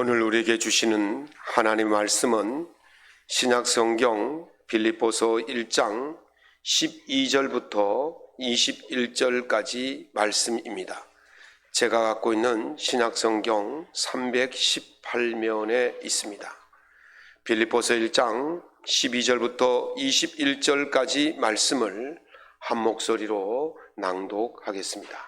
오늘 우리에게 주시는 하나님 말씀은 신약 성경 빌립보서 1장 12절부터 21절까지 말씀입니다. 제가 갖고 있는 신약 성경 318면에 있습니다. 빌립보서 1장 12절부터 21절까지 말씀을 한 목소리로 낭독하겠습니다.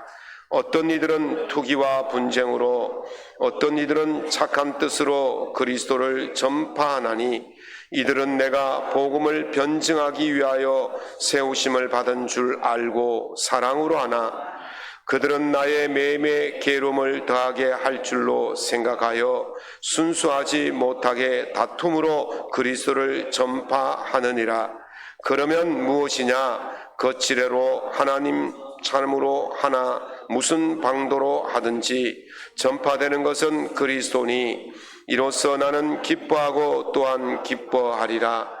어떤 이들은 투기와 분쟁으로 어떤 이들은 착한 뜻으로 그리스도를 전파하나니 이들은 내가 복음을 변증하기 위하여 세우심을 받은 줄 알고 사랑으로 하나 그들은 나의 매임에 괴로움을 더하게 할 줄로 생각하여 순수하지 못하게 다툼으로 그리스도를 전파하느니라. 그러면 무엇이냐? 거칠애로 하나님 참으로 하나 무슨 방도로 하든지 전파되는 것은 그리스도니 이로써 나는 기뻐하고 또한 기뻐하리라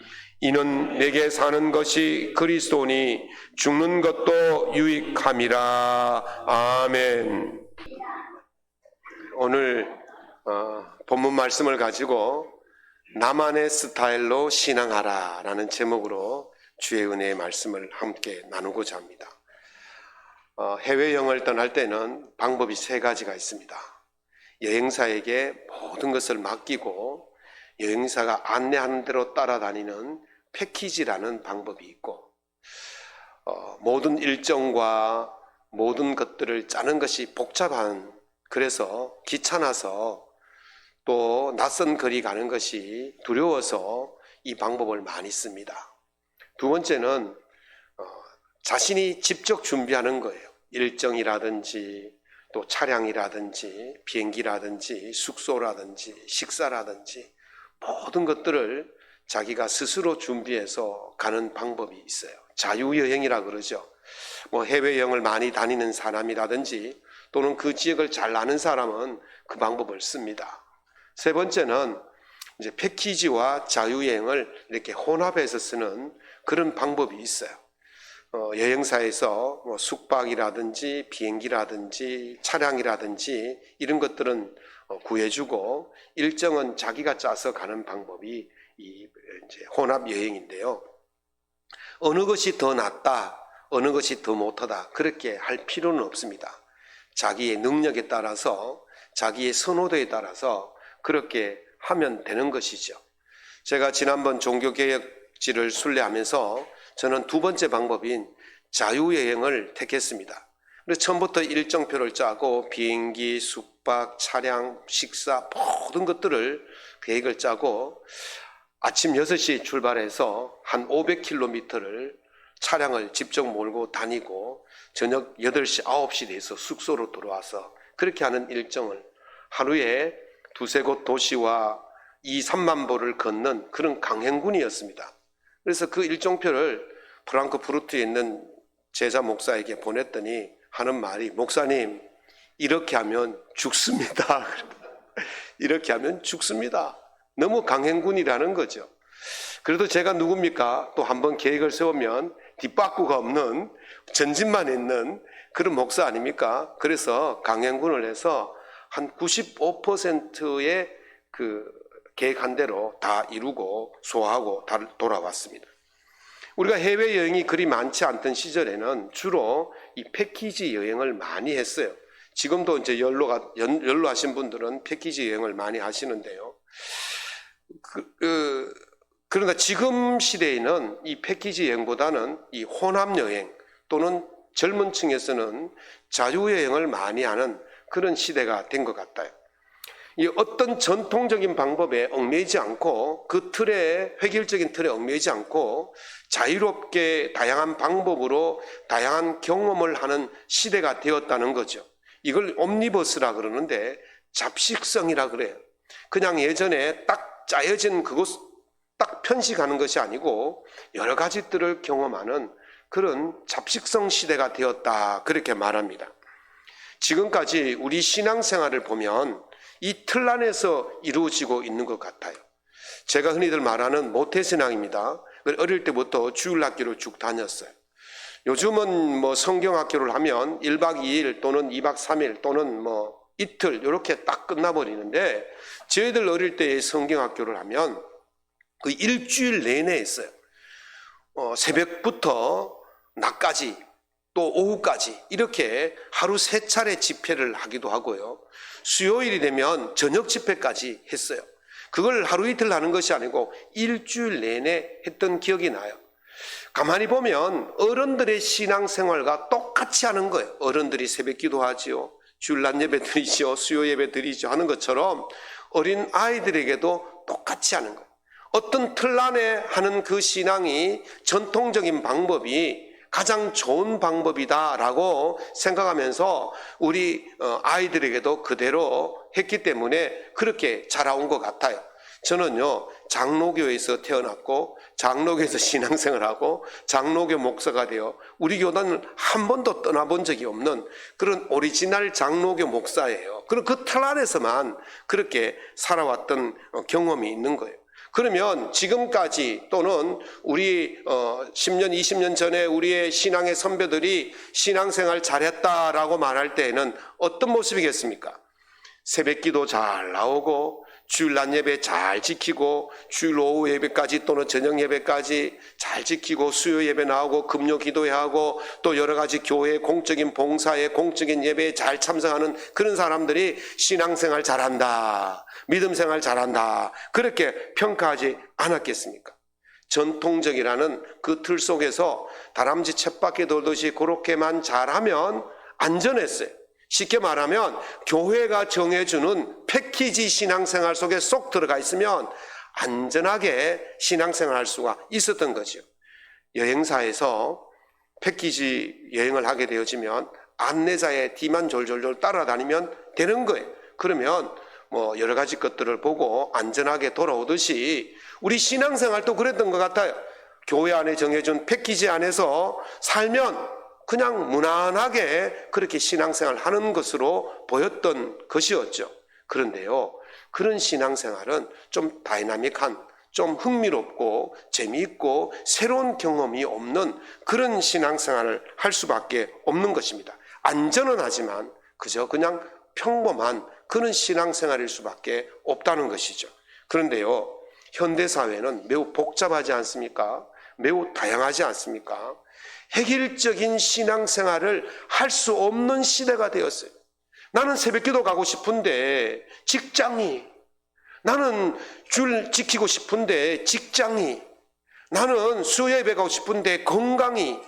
이는 내게 사는 것이 그리스도니 죽는 것도 유익함이라. 아멘. 오늘 어, 본문 말씀을 가지고 나만의 스타일로 신앙하라 라는 제목으로 주의 은혜의 말씀을 함께 나누고자 합니다. 어, 해외 여행을 떠날 때는 방법이 세 가지가 있습니다. 여행사에게 모든 것을 맡기고 여행사가 안내하는 대로 따라다니는 패키지라는 방법이 있고 어, 모든 일정과 모든 것들을 짜는 것이 복잡한 그래서 귀찮아서 또 낯선 거리 가는 것이 두려워서 이 방법을 많이 씁니다. 두 번째는 어, 자신이 직접 준비하는 거예요. 일정이라든지 또 차량이라든지 비행기라든지 숙소라든지 식사라든지 모든 것들을 자기가 스스로 준비해서 가는 방법이 있어요. 자유여행이라 그러죠. 뭐 해외여행을 많이 다니는 사람이라든지 또는 그 지역을 잘 아는 사람은 그 방법을 씁니다. 세 번째는 이제 패키지와 자유여행을 이렇게 혼합해서 쓰는 그런 방법이 있어요. 어, 여행사에서 뭐 숙박이라든지 비행기라든지 차량이라든지 이런 것들은 어, 구해주고 일정은 자기가 짜서 가는 방법이 이 혼합 여행인데요. 어느 것이 더 낫다, 어느 것이 더 못하다 그렇게 할 필요는 없습니다. 자기의 능력에 따라서 자기의 선호도에 따라서 그렇게 하면 되는 것이죠. 제가 지난번 종교개혁지를 순례하면서 저는 두 번째 방법인 자유여행을 택했습니다. 처음부터 일정표를 짜고 비행기, 숙박, 차량, 식사 모든 것들을 계획을 짜고 아침 6시에 출발해서 한 500km를 차량을 직접 몰고 다니고 저녁 8시, 9시 돼서 숙소로 들어와서 그렇게 하는 일정을 하루에 두세 곳 도시와 2, 3만 보를 걷는 그런 강행군이었습니다. 그래서 그 일정표를 프랑크 푸르트에 있는 제자 목사에게 보냈더니 하는 말이 목사님 이렇게 하면 죽습니다. 이렇게 하면 죽습니다. 너무 강행군이라는 거죠. 그래도 제가 누굽니까? 또 한번 계획을 세우면 뒷바꾸가 없는 전진만 있는 그런 목사 아닙니까? 그래서 강행군을 해서 한 95%의 그 계획한 대로 다 이루고 소화하고 다 돌아왔습니다. 우리가 해외 여행이 그리 많지 않던 시절에는 주로 이 패키지 여행을 많이 했어요. 지금도 이제 연로가 연로 하신 분들은 패키지 여행을 많이 하시는데요. 그, 그 그러나 지금 시대에는 이 패키지 여행보다는 이 혼합 여행 또는 젊은 층에서는 자유 여행을 많이 하는 그런 시대가 된 것 같아요. 이 어떤 전통적인 방법에 얽매이지 않고 그 틀에 획일적인 틀에 얽매이지 않고 자유롭게 다양한 방법으로 다양한 경험을 하는 시대가 되었다는 거죠. 이걸 옴니버스라 그러는데 잡식성이라 그래요. 그냥 예전에 딱 짜여진 그곳 딱 편식하는 것이 아니고 여러 가지들을 경험하는 그런 잡식성 시대가 되었다 그렇게 말합니다. 지금까지 우리 신앙생활을 보면 이 틀 안에서 이루어지고 있는 것 같아요. 제가 흔히들 말하는 모태신앙입니다. 어릴 때부터 주일학교를 쭉 다녔어요. 요즘은 뭐 성경학교를 하면 1박 2일 또는 2박 3일 또는 뭐 이틀 이렇게 딱 끝나버리는데 저희들 어릴 때 성경학교를 하면 그 일주일 내내 했어요. 어, 새벽부터 낮까지 또 오후까지 이렇게 하루 세 차례 집회를 하기도 하고요. 수요일이 되면 저녁 집회까지 했어요. 그걸 하루 이틀 하는 것이 아니고 일주일 내내 했던 기억이 나요. 가만히 보면 어른들의 신앙생활과 똑같이 하는 거예요. 어른들이 새벽 기도하지요. 주일날 예배 드리죠. 수요 예배 드리죠. 하는 것처럼 어린 아이들에게도 똑같이 하는 거예요. 어떤 틀 안에 하는 그 신앙이 전통적인 방법이 가장 좋은 방법이다라고 생각하면서 우리 어, 아이들에게도 그대로 했기 때문에 그렇게 자라온 것 같아요. 저는요, 장로교에서 태어났고, 장로교에서 신앙생활하고, 장로교 목사가 되어 우리 교단을 한 번도 떠나본 적이 없는 그런 오리지널 장로교 목사예요. 그럼 그틀 안에서만 그렇게 살아왔던 어, 경험이 있는 거예요. 그러면 지금까지 또는 우리 어 10년, 20년 전에 우리의 신앙의 선배들이 신앙생활 잘했다라고 말할 때에는 어떤 모습이겠습니까? 새벽기도 잘 나오고 주일 낮 예배 잘 지키고 주일 오후 예배까지 또는 저녁 예배까지 잘 지키고 수요 예배 나오고 금요 기도하고 또 여러 가지 교회 공적인 봉사에 공적인 예배에 잘 참석하는 그런 사람들이 신앙생활 잘한다. 믿음 생활 잘한다. 그렇게 평가하지 않았겠습니까? 전통적이라는 그 틀 속에서 다람쥐 쳇바퀴 돌듯이 그렇게만 잘하면 안전했어요. 쉽게 말하면 교회가 정해주는 패키지 신앙생활 속에 쏙 들어가 있으면 안전하게 신앙생활 할 수가 있었던 거죠. 여행사에서 패키지 여행을 하게 되어지면 안내자의 뒤만 졸졸졸 따라다니면 되는 거예요. 그러면 뭐 여러 가지 것들을 보고 안전하게 돌아오듯이 우리 신앙생활도 그랬던 것 같아요. 교회 안에 정해준 패키지 안에서 살면 그냥 무난하게 그렇게 신앙생활 하는 것으로 보였던 것이었죠. 그런데요, 그런 신앙생활은 좀 다이나믹한, 좀 흥미롭고 재미있고 새로운 경험이 없는 그런 신앙생활을 할 수밖에 없는 것입니다. 안전은 하지만 그저 그냥 평범한 그런 신앙생활일 수밖에 없다는 것이죠. 그런데요, 현대사회는 매우 복잡하지 않습니까? 매우 다양하지 않습니까? 획일적인 신앙생활을 할 수 없는 시대가 되었어요. 나는 새벽기도 가고 싶은데 직장이 나는 줄 지키고 싶은데 직장이 나는 수요예배 가고 싶은데 건강이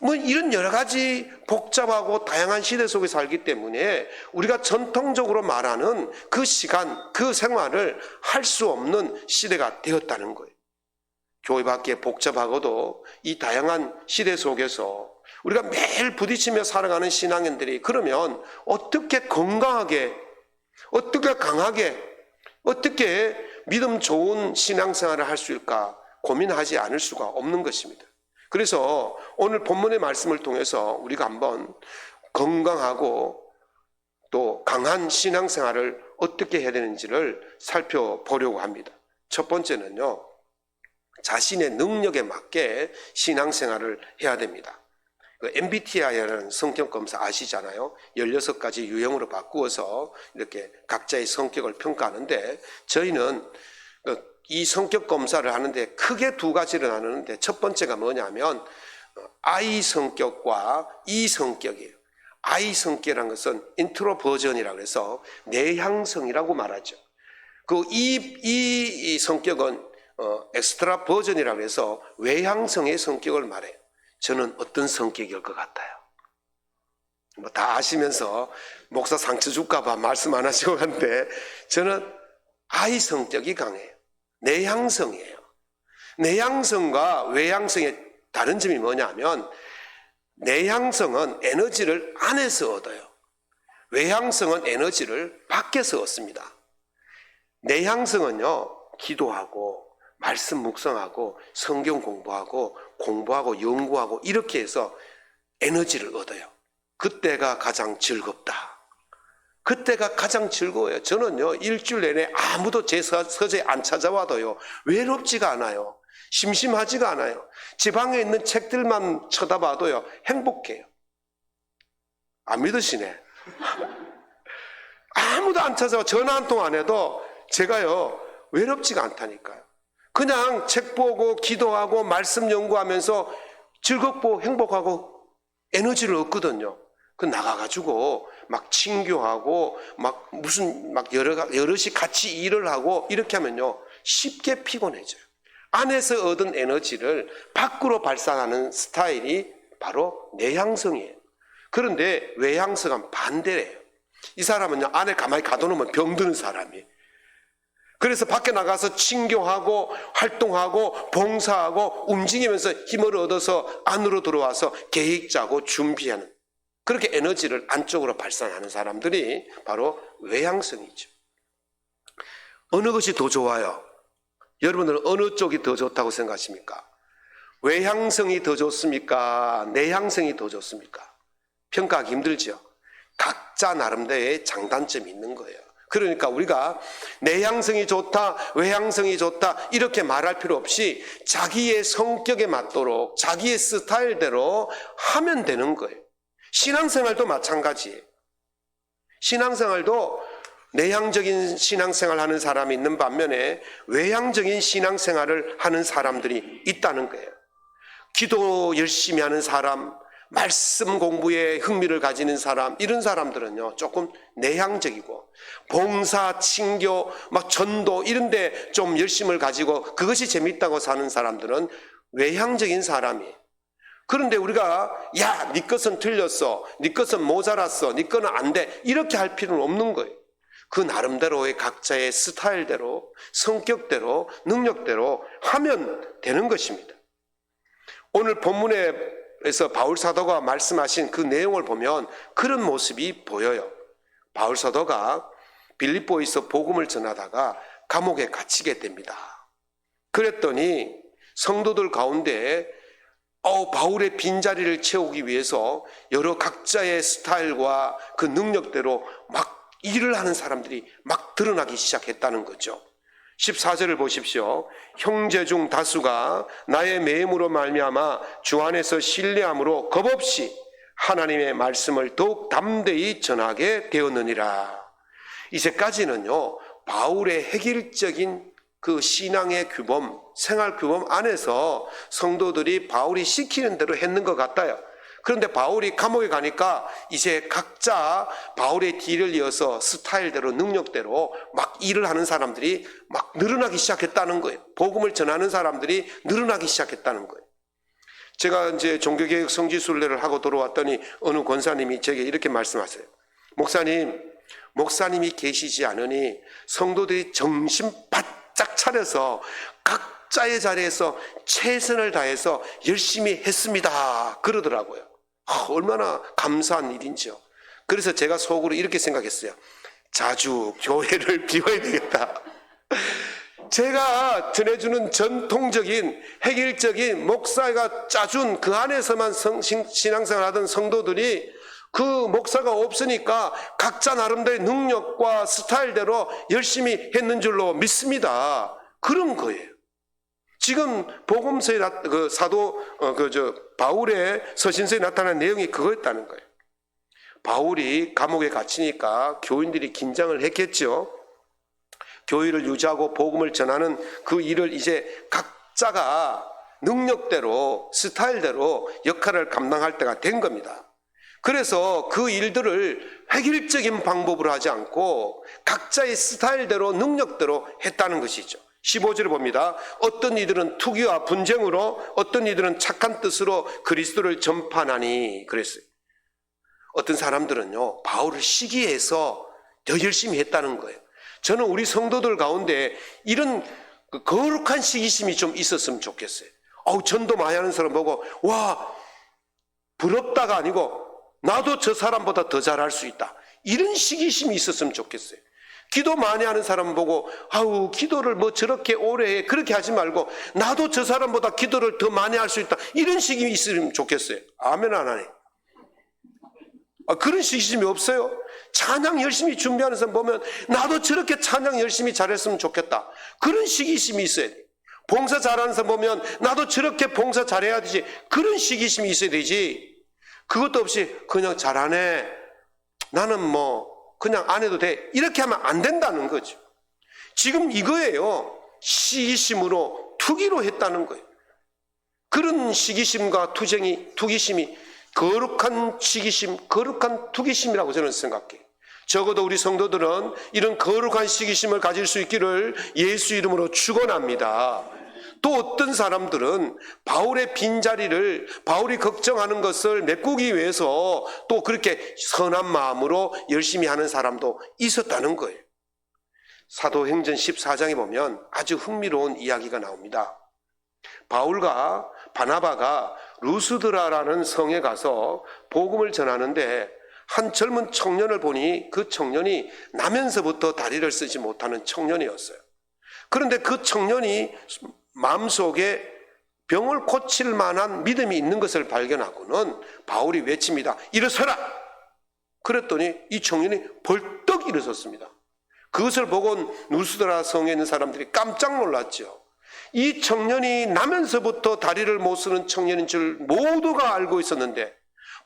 뭐 이런 여러 가지 복잡하고 다양한 시대 속에 살기 때문에 우리가 전통적으로 말하는 그 시간, 그 생활을 할 수 없는 시대가 되었다는 거예요. 교회 밖에 복잡하고도 이 다양한 시대 속에서 우리가 매일 부딪히며 살아가는 신앙인들이 그러면 어떻게 건강하게, 어떻게 강하게, 어떻게 믿음 좋은 신앙생활을 할 수 있을까 고민하지 않을 수가 없는 것입니다. 그래서 오늘 본문의 말씀을 통해서 우리가 한번 건강하고 또 강한 신앙생활을 어떻게 해야 되는지를 살펴보려고 합니다. 첫 번째는요, 자신의 능력에 맞게 신앙생활을 해야 됩니다. 그 MBTI라는 성격 검사 아시잖아요. 16가지 유형으로 바꾸어서 이렇게 각자의 성격을 평가하는데 저희는 그이 성격 검사를 하는데 크게 두 가지를 나누는데 첫 번째가 뭐냐면 I 성격과 E 성격이에요. I 성격이라는 것은 인트로 버전이라고 해서 내향성이라고 말하죠. 그 이, 이, 이 성격은 어, 엑스트라 버전이라고 해서 외향성의 성격을 말해요. 저는 어떤 성격일 것 같아요. 뭐 다 아시면서 목사 상처 줄까봐 말씀 안 하시고 갔는데 저는 아이 성격이 강해요. 내향성이에요. 내향성과 외향성의 다른 점이 뭐냐면 내향성은 에너지를 안에서 얻어요. 외향성은 에너지를 밖에서 얻습니다. 내향성은요, 기도하고, 말씀 묵상하고, 성경 공부하고, 공부하고, 연구하고, 이렇게 해서 에너지를 얻어요. 그때가 가장 즐겁다. 그때가 가장 즐거워요. 저는요, 일주일 내내 아무도 제 서- 서재 안 찾아와도요, 외롭지가 않아요. 심심하지가 않아요. 지방에 있는 책들만 쳐다봐도요, 행복해요. 안 믿으시네. 아무도 안 찾아와 전화 한 통 안 해도 제가요 외롭지가 않다니까요. 그냥 책 보고 기도하고 말씀 연구하면서 즐겁고 행복하고 에너지를 얻거든요. 그 나가가지고 막 친교하고 막 무슨 막 여러 가- 여럿이 같이 일을 하고 이렇게 하면요 쉽게 피곤해져요. 안에서 얻은 에너지를 밖으로 발산하는 스타일이 바로 내향성이에요. 그런데 외향성은 반대래요. 이 사람은요, 안에 가만히 가둬놓으면 병드는 사람이에요. 그래서 밖에 나가서 친교하고 활동하고 봉사하고 움직이면서 힘을 얻어서 안으로 들어와서 계획 짜고 준비하는 그렇게 에너지를 안쪽으로 발산하는 사람들이 바로 외향성이죠. 어느 것이 더 좋아요? 여러분들은 어느 쪽이 더 좋다고 생각하십니까? 외향성이 더 좋습니까? 내향성이 더 좋습니까? 평가하기 힘들죠. 각자 나름대로의 장단점이 있는 거예요. 그러니까 우리가 내향성이 좋다, 외향성이 좋다, 이렇게 말할 필요 없이 자기의 성격에 맞도록 자기의 스타일대로 하면 되는 거예요. 신앙생활도 마찬가지예요. 신앙생활도 내향적인 신앙생활 하는 사람이 있는 반면에 외향적인 신앙생활을 하는 사람들이 있다는 거예요. 기도 열심히 하는 사람, 말씀 공부에 흥미를 가지는 사람, 이런 사람들은요, 조금 내향적이고, 봉사, 친교, 막 전도, 이런데 좀 열심을 가지고 그것이 재밌다고 사는 사람들은 외향적인 사람이에요. 그런데 우리가, 야, 네 것은 틀렸어. 네 것은 모자랐어. 네 거는 안 돼. 이렇게 할 필요는 없는 거예요. 그 나름대로의 각자의 스타일대로, 성격대로, 능력대로 하면 되는 것입니다. 오늘 본문에 서 바울 사도가 말씀하신 그 내용을 보면 그런 모습이 보여요. 바울 사도가 빌립보에서 복음을 전하다가 감옥에 갇히게 됩니다. 그랬더니 성도들 가운데 어, 바울의 빈자리를 채우기 위해서 여러 각자의 스타일과 그 능력대로 막 일을 하는 사람들이 막 드러나기 시작했다는 거죠. 14절을 보십시오. 형제 중 다수가 나의 매임으로 말미암아 주 안에서 신뢰함으로 겁없이 하나님의 말씀을 더욱 담대히 전하게 되었느니라. 이제까지는요 바울의 획일적인 그 신앙의 규범, 생활 규범 안에서 성도들이 바울이 시키는 대로 했는 것 같아요. 그런데 바울이 감옥에 가니까 이제 각자 바울의 뒤를 이어서 스타일대로 능력대로 막 일을 하는 사람들이 막 늘어나기 시작했다는 거예요. 복음을 전하는 사람들이 늘어나기 시작했다는 거예요. 제가 이제 종교개혁 성지순례를 하고 돌아왔더니 어느 권사님이 제게 이렇게 말씀하세요. 목사님, 목사님이 계시지 않으니 성도들이 정신 바짝 차려서 각자의 자리에서 최선을 다해서 열심히 했습니다. 그러더라고요. 아, 얼마나 감사한 일인지요. 그래서 제가 속으로 이렇게 생각했어요. 자주 교회를 비워야 되겠다. 제가 전해주는 전통적인 획일적인 목사가 짜준 그 안에서만 성, 신- 신앙생활 하던 성도들이 그 목사가 없으니까 각자 나름대로의 능력과 스타일대로 열심히 했는 줄로 믿습니다. 그런 거예요. 지금 복음서에 나, 그 사도 어, 그저 바울의 서신서에 나타난 내용이 그거였다는 거예요. 바울이 감옥에 갇히니까 교인들이 긴장을 했겠죠. 교회를 유지하고 복음을 전하는 그 일을 이제 각자가 능력대로 스타일대로 역할을 감당할 때가 된 겁니다. 그래서 그 일들을 획일적인 방법으로 하지 않고 각자의 스타일대로 능력대로 했다는 것이죠. 15절에 봅니다. 어떤 이들은 투기와 분쟁으로 어떤 이들은 착한 뜻으로 그리스도를 전파하니 그랬어요. 어떤 사람들은요, 바울을 시기해서 더 열심히 했다는 거예요. 저는 우리 성도들 가운데 이런 그 거룩한 시기심이 좀 있었으면 좋겠어요. 어우, 전도 많이 하는 사람 보고, 와, 부럽다가 아니고, 나도 저 사람보다 더 잘할 수 있다. 이런 시기심이 있었으면 좋겠어요. 기도 많이 하는 사람 보고, 아우, 기도를 뭐 저렇게 오래 해. 그렇게 하지 말고, 나도 저 사람보다 기도를 더 많이 할 수 있다. 이런 시기심이 있으면 좋겠어요. 아멘 안 하네. 아, 그런 시기심이 없어요. 찬양 열심히 준비하는 사람 보면 나도 저렇게 찬양 열심히 잘했으면 좋겠다. 그런 시기심이 있어야 돼. 봉사 잘하는 사람 보면 나도 저렇게 봉사 잘해야 되지. 그런 시기심이 있어야 되지. 그것도 없이 그냥 잘하네. 나는 뭐 그냥 안 해도 돼. 이렇게 하면 안 된다는 거죠. 지금 이거예요. 시기심으로 투기로 했다는 거예요. 그런 시기심과 투쟁이 투기심이 거룩한 시기심, 거룩한 투기심이라고 저는 생각해요. 적어도 우리 성도들은 이런 거룩한 시기심을 가질 수 있기를 예수 이름으로 축원합니다. 또 어떤 사람들은 바울의 빈자리를 바울이 걱정하는 것을 메꾸기 위해서 또 그렇게 선한 마음으로 열심히 하는 사람도 있었다는 거예요. 사도행전 14장에 보면 아주 흥미로운 이야기가 나옵니다. 바울과 바나바가 루스드라라는 성에 가서 복음을 전하는데 한 젊은 청년을 보니 그 청년이 나면서부터 다리를 쓰지 못하는 청년이었어요. 그런데 그 청년이 마음속에 병을 고칠 만한 믿음이 있는 것을 발견하고는 바울이 외칩니다. 일어서라! 그랬더니 이 청년이 벌떡 일어섰습니다. 그것을 보고 누스드라 성에 있는 사람들이 깜짝 놀랐죠. 이 청년이 나면서부터 다리를 못 쓰는 청년인 줄 모두가 알고 있었는데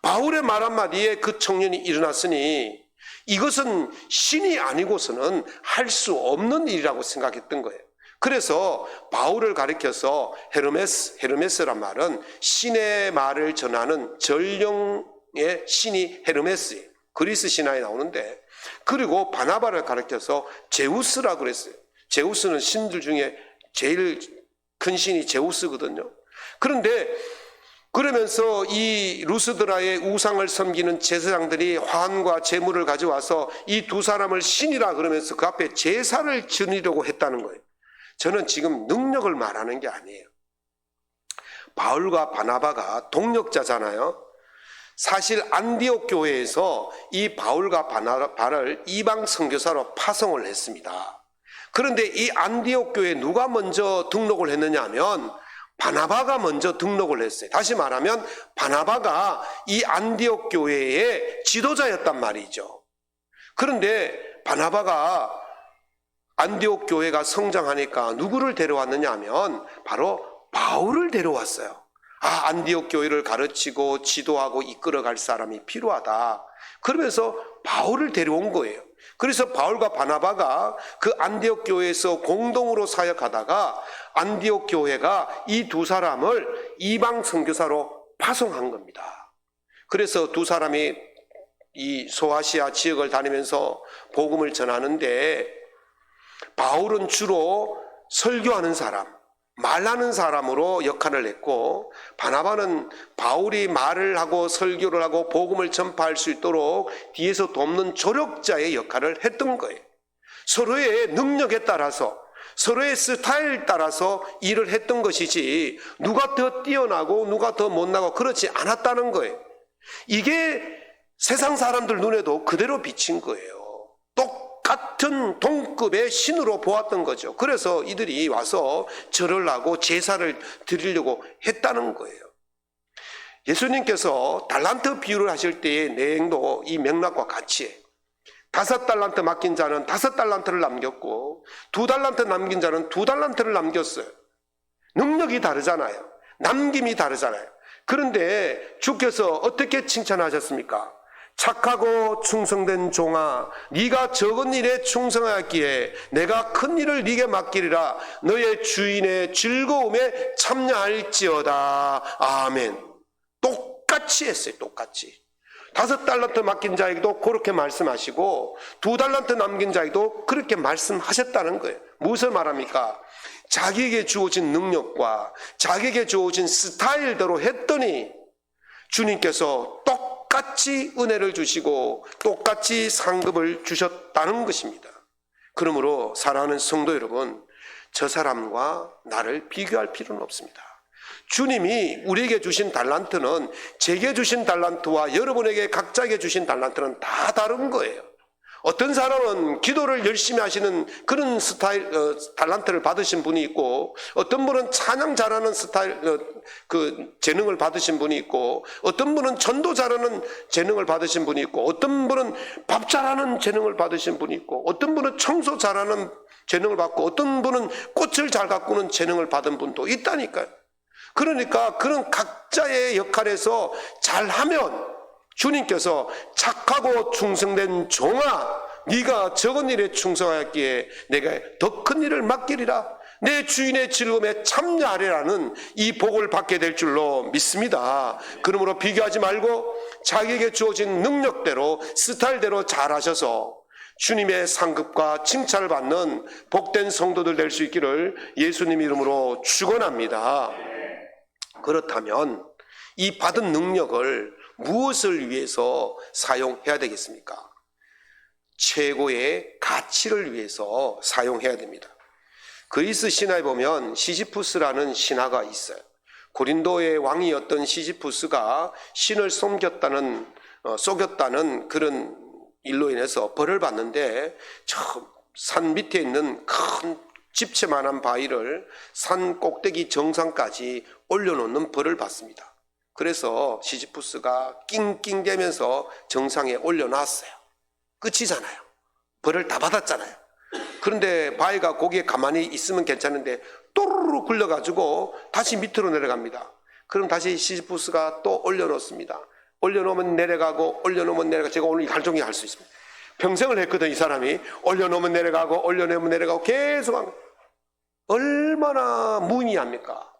바울의 말 한마디에 그 청년이 일어났으니 이것은 신이 아니고서는 할 수 없는 일이라고 생각했던 거예요. 그래서 바울을 가리켜서 헤르메스, 헤르메스란 말은 신의 말을 전하는 전령의 신이 헤르메스예요. 그리스 신화에 나오는데 그리고 바나바를 가리켜서 제우스라 그랬어요. 제우스는 신들 중에 제일 큰 신이 제우스거든요. 그런데 그러면서 이 루스드라의 우상을 섬기는 제사장들이 화환과 제물을 가져와서 이 두 사람을 신이라 그러면서 그 앞에 제사를 지니려고 했다는 거예요. 저는 지금 능력을 말하는 게 아니에요. 바울과 바나바가 동력자잖아요. 사실 안디옥 교회에서 이 바울과 바나바를 이방 선교사로 파송을 했습니다. 그런데 이 안디옥 교회에 누가 먼저 등록을 했느냐 하면 바나바가 먼저 등록을 했어요. 다시 말하면 바나바가 이 안디옥 교회의 지도자였단 말이죠. 그런데 바나바가 안디옥 교회가 성장하니까 누구를 데려왔느냐 하면 바로 바울을 데려왔어요. 아, 안디옥 교회를 가르치고 지도하고 이끌어갈 사람이 필요하다. 그러면서 바울을 데려온 거예요. 그래서 바울과 바나바가 그 안디옥 교회에서 공동으로 사역하다가 안디옥 교회가 이 두 사람을 이방 선교사로 파송한 겁니다. 그래서 두 사람이 이 소아시아 지역을 다니면서 복음을 전하는데 바울은 주로 설교하는 사람, 말하는 사람으로 역할을 했고 바나바는 바울이 말을 하고 설교를 하고 복음을 전파할 수 있도록 뒤에서 돕는 조력자의 역할을 했던 거예요. 서로의 능력에 따라서 서로의 스타일 따라서 일을 했던 것이지 누가 더 뛰어나고 누가 더 못나고 그렇지 않았다는 거예요. 이게 세상 사람들 눈에도 그대로 비친 거예요. 똑 같은 동급의 신으로 보았던 거죠. 그래서 이들이 와서 절을 하고 제사를 드리려고 했다는 거예요. 예수님께서 달란트 비유를 하실 때의 내용도 이 맥락과 같이. 다섯 달란트 맡긴 자는 다섯 달란트를 남겼고 두 달란트 남긴 자는 두 달란트를 남겼어요. 능력이 다르잖아요. 남김이 다르잖아요. 그런데 주께서 어떻게 칭찬하셨습니까? 착하고 충성된 종아 네가 적은 일에 충성하였기에 내가 큰 일을 네게 맡기리라 너의 주인의 즐거움에 참여할지어다 아멘 똑같이 했어요 똑같이 다섯 달란트 맡긴 자에게도 그렇게 말씀하시고 두 달란트 남긴 자에게도 그렇게 말씀하셨다는 거예요. 무엇을 말합니까? 자기에게 주어진 능력과 자기에게 주어진 스타일대로 했더니 주님께서 똑 같이 은혜를 주시고 똑같이 상급을 주셨다는 것입니다. 그러므로 사랑하는 성도 여러분, 저 사람과 나를 비교할 필요는 없습니다. 주님이 우리에게 주신 달란트는 제게 주신 달란트와 여러분에게 각자에게 주신 달란트는 다 다른 거예요. 어떤 사람은 기도를 열심히 하시는 그런 스타일, 어, 달란트를 받으신 분이 있고, 어떤 분은 찬양 잘하는 스타일, 어, 그 재능을 받으신 분이 있고, 어떤 분은 전도 잘하는 재능을 받으신 분이 있고, 어떤 분은 밥 잘하는 재능을 받으신 분이 있고, 어떤 분은 청소 잘하는 재능을 받고, 어떤 분은 꽃을 잘 가꾸는 재능을 받은 분도 있다니까요. 그러니까 그런 각자의 역할에서 잘하면 주님께서 착하고 충성된 종아 네가 적은 일에 충성하였기에 내가 더 큰 일을 맡기리라 내 주인의 즐거움에 참여하리라는 이 복을 받게 될 줄로 믿습니다. 그러므로 비교하지 말고 자기에게 주어진 능력대로 스타일대로 잘하셔서 주님의 상급과 칭찬을 받는 복된 성도들 될 수 있기를 예수님 이름으로 축원합니다. 그렇다면 이 받은 능력을 무엇을 위해서 사용해야 되겠습니까? 최고의 가치를 위해서 사용해야 됩니다. 그리스 신화에 보면 시지푸스라는 신화가 있어요. 고린도의 왕이었던 시지푸스가 신을 속였다는 어, 속였다는 그런 일로 인해서 벌을 받는데 저 산 밑에 있는 큰 집채만한 바위를 산 꼭대기 정상까지 올려놓는 벌을 받습니다. 그래서 시지푸스가 낑낑대면서 정상에 올려놨어요. 끝이잖아요. 벌을 다 받았잖아요. 그런데 바위가 거기에 가만히 있으면 괜찮은데 또르르 굴려가지고 다시 밑으로 내려갑니다. 그럼 다시 시지푸스가 또 올려놓습니다. 올려놓으면 내려가고 올려놓으면 내려가. 제가 오늘 하루 종일 할 수 있습니다. 평생을 했거든 이 사람이 올려놓으면 내려가고 올려놓으면 내려가고 계속 합니다. 얼마나 무의미합니까?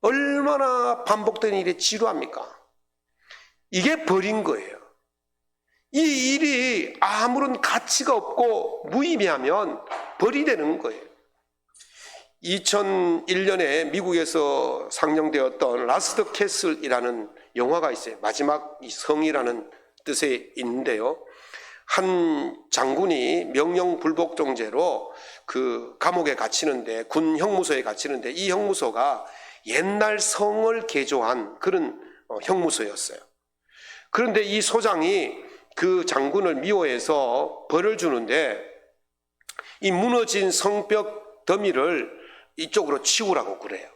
얼마나 반복되는 일에 지루합니까? 이게 벌인 거예요. 이 일이 아무런 가치가 없고 무의미하면 벌이 되는 거예요. 2001년에 미국에서 상영되었던 라스트 캐슬이라는 영화가 있어요. 마지막 이 성이라는 뜻에 있는데요. 한 장군이 명령 불복종죄로 그 감옥에 갇히는데 군 형무소에 갇히는데 이 형무소가 옛날 성을 개조한 그런 어, 형무소였어요. 그런데 이 소장이 그 장군을 미워해서 벌을 주는데 이 무너진 성벽 더미를 이쪽으로 치우라고 그래요.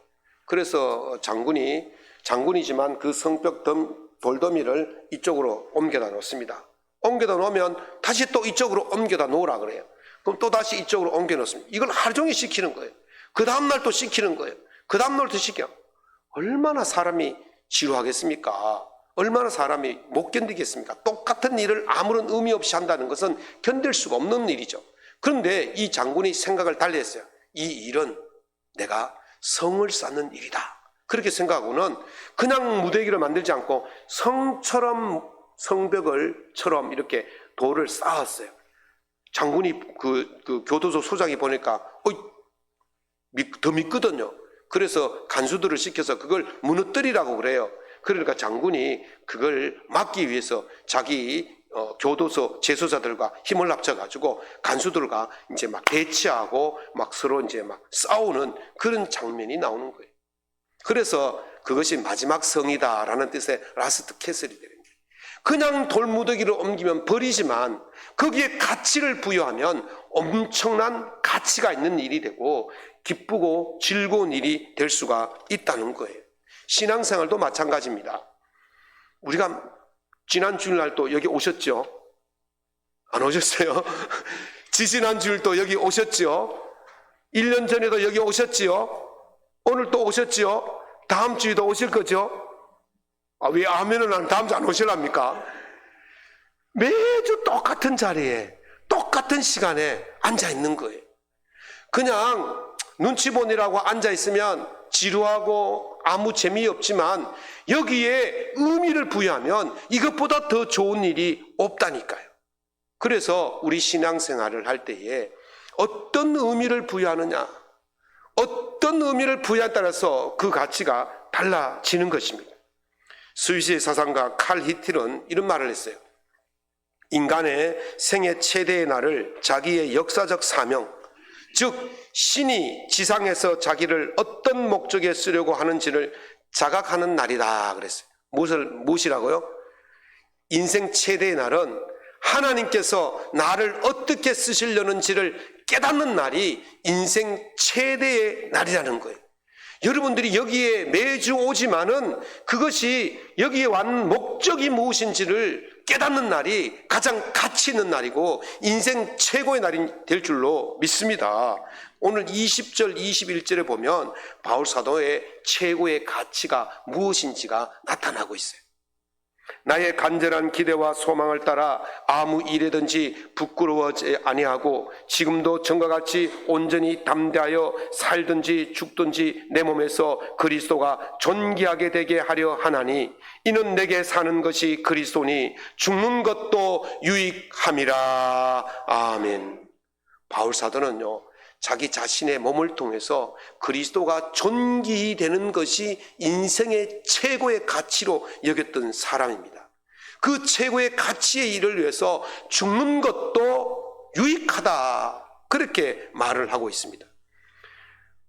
그래서 장군이 장군이지만 그 성벽 덤, 돌더미를 이쪽으로 옮겨다 놓습니다. 옮겨다 놓으면 다시 또 이쪽으로 옮겨다 놓으라 그래요. 그럼 또 다시 이쪽으로 옮겨 놓습니다. 이걸 하루 종일 시키는 거예요. 그 다음날 또 시키는 거예요. 그 다음날 또 시켜. 얼마나 사람이 지루하겠습니까? 얼마나 사람이 못 견디겠습니까? 똑같은 일을 아무런 의미 없이 한다는 것은 견딜 수가 없는 일이죠. 그런데 이 장군이 생각을 달리 했어요. 이 일은 내가 성을 쌓는 일이다. 그렇게 생각하고는 그냥 무대기를 만들지 않고 성처럼 성벽을처럼 이렇게 돌을 쌓았어요. 장군이 그, 그 교도소 소장이 보니까 어이 미- 더 믿거든요. 그래서 간수들을 시켜서 그걸 무너뜨리라고 그래요. 그러니까 장군이 그걸 막기 위해서 자기 어, 교도소 재소자들과 힘을 합쳐가지고 간수들과 이제 막 대치하고 막 서로 이제 막 싸우는 그런 장면이 나오는 거예요. 그래서 그것이 마지막 성이다라는 뜻의 라스트 캐슬이 되는 거예요. 그냥 돌무더기를 옮기면 버리지만 거기에 가치를 부여하면 엄청난 가치가 있는 일이 되고 기쁘고 즐거운 일이 될 수가 있다는 거예요. 신앙생활도 마찬가지입니다. 우리가 지난 주일날 또 여기 오셨죠? 안 오셨어요? 지지난 주일 또 여기 오셨죠? 1년 전에도 여기 오셨지요? 오늘 또 오셨지요? 다음 주에도 오실 거죠? 아, 왜 아멘은 안 다음 주 안 오실랍니까? 매주 똑같은 자리에 똑같은 시간에 앉아 있는 거예요. 그냥 눈치 보느라고 앉아 있으면 지루하고 아무 재미없지만 여기에 의미를 부여하면 이것보다 더 좋은 일이 없다니까요. 그래서 우리 신앙생활을 할 때에 어떤 의미를 부여하느냐, 어떤 의미를 부여에 따라서 그 가치가 달라지는 것입니다. 스위스의 사상가 칼 히틀은 이런 말을 했어요. 인간의 생애 최대의 날을 자기의 역사적 사명, 즉 신이 지상에서 자기를 어떤 목적에 쓰려고 하는지를 자각하는 날이다 그랬어요. 무엇을 무엇이라고요? 인생 최대의 날은 하나님께서 나를 어떻게 쓰시려는지를 깨닫는 날이 인생 최대의 날이라는 거예요. 여러분들이 여기에 매주 오지만은 그것이 여기에 왔는 목적이 무엇인지를 깨닫는 날이 가장 가치 있는 날이고 인생 최고의 날이 될 줄로 믿습니다. 오늘 20절, 21절에 보면 바울 사도의 최고의 가치가 무엇인지가 나타나고 있어요. 나의 간절한 기대와 소망을 따라 아무 일에든지 부끄러워하지 아니하고 지금도 전과 같이 온전히 담대하여 살든지 죽든지 내 몸에서 그리스도가 존귀하게 되게 하려 하나니 이는 내게 사는 것이 그리스도니 죽는 것도 유익함이라 아멘. 바울 사도는요. 자기 자신의 몸을 통해서 그리스도가 존귀히 되는 것이 인생의 최고의 가치로 여겼던 사람입니다. 그 최고의 가치의 일을 위해서 죽는 것도 유익하다. 그렇게 말을 하고 있습니다.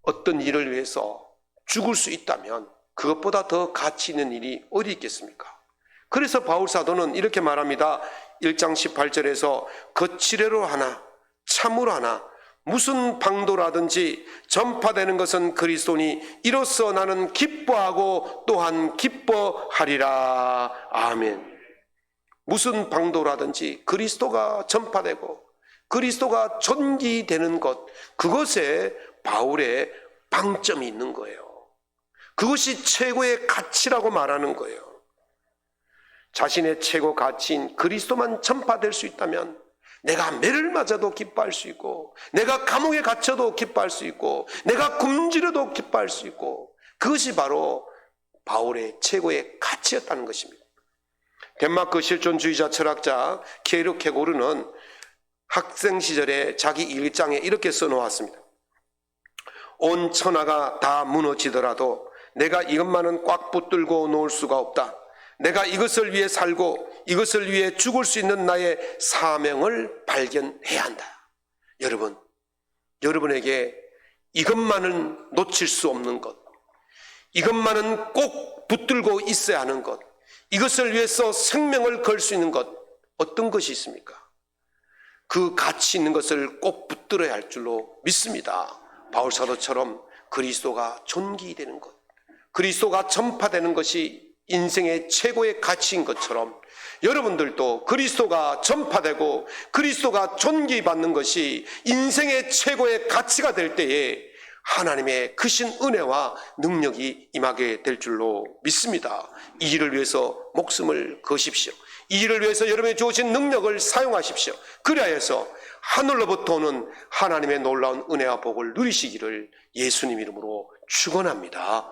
어떤 일을 위해서 죽을 수 있다면 그것보다 더 가치 있는 일이 어디 있겠습니까? 그래서 바울 사도는 이렇게 말합니다. 1장 18절에서 거칠애로 하나 참으로 하나 무슨 방도라든지 전파되는 것은 그리스도니 이로써 나는 기뻐하고 또한 기뻐하리라. 아멘. 무슨 방도라든지 그리스도가 전파되고 그리스도가 존귀되는 것, 그것에 바울의 방점이 있는 거예요. 그것이 최고의 가치라고 말하는 거예요. 자신의 최고 가치인 그리스도만 전파될 수 있다면 내가 매를 맞아도 기뻐할 수 있고, 내가 감옥에 갇혀도 기뻐할 수 있고, 내가 굶주려도 기뻐할 수 있고, 그것이 바로 바울의 최고의 가치였다는 것입니다. 덴마크 실존주의자 철학자 케이르 케고르는 학생 시절에 자기 일장에 이렇게 써놓았습니다. 온 천하가 다 무너지더라도 내가 이것만은 꽉 붙들고 놓을 수가 없다. 내가 이것을 위해 살고 이것을 위해 죽을 수 있는 나의 사명을 발견해야 한다. 여러분, 여러분에게 이것만은 놓칠 수 없는 것, 이것만은 꼭 붙들고 있어야 하는 것, 이것을 위해서 생명을 걸 수 있는 것, 어떤 것이 있습니까? 그 가치 있는 것을 꼭 붙들어야 할 줄로 믿습니다. 바울사도처럼 그리스도가 존귀되는 것, 그리스도가 전파되는 것이 인생의 최고의 가치인 것처럼 여러분들도 그리스도가 전파되고 그리스도가 존귀받는 것이 인생의 최고의 가치가 될 때에 하나님의 크신 은혜와 능력이 임하게 될 줄로 믿습니다. 이 일을 위해서 목숨을 거십시오. 이 일을 위해서 여러분의 주어진 능력을 사용하십시오. 그리하여서 하늘로부터 오는 하나님의 놀라운 은혜와 복을 누리시기를 예수님 이름으로 축원합니다.